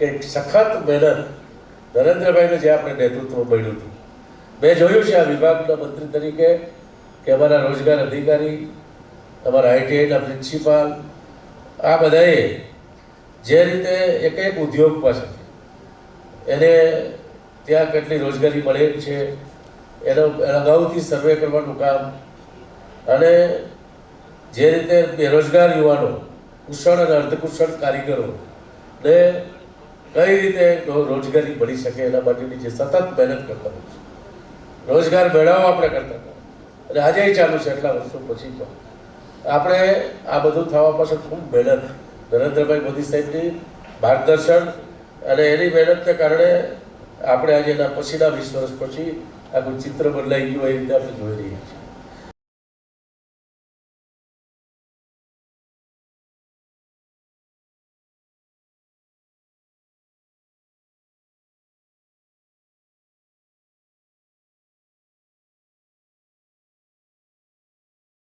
એક સખત મહેનત નરેન્દ્રભાઈને જે આપણે નેતૃત્વ મળ્યું હતું. મેં જોયું છે આ વિભાગના મંત્રી તરીકે કે અમારા રોજગાર અધિકારી, અમારા આઈટીઆઈના પ્રિન્સિપાલ, આ બધાએ જે રીતે એક એક ઉદ્યોગ પાસે એને ત્યાં કેટલી રોજગારી મળે છે, એનો અગાઉથી સર્વે કરવાનું કામ અને જે રીતે બેરોજગાર યુવાનો કુશળ અને અર્ધકુશળ કારીગરો ને કઈ રીતે રોજગારી મળી શકે એના માટેની જે સતત મહેનત કરતા હોય છે. રોજગાર મેળવવા આપણે કરતા હતા. અને આજે ચાલુ છે, એટલા વર્ષો પછી પણ. આપણે આ બધું થવા પાછળ ખૂબ મહેનત. નરેન્દ્રભાઈ મોદી સાહેબની માર્ગદર્શન અને એની મહેનતને કારણે આપણે આજે એના પછીના વીસ વર્ષ પછી આખું ચિત્ર બદલાઈ ગયું એ રીતે આપણે જોઈ રહ્યા છીએ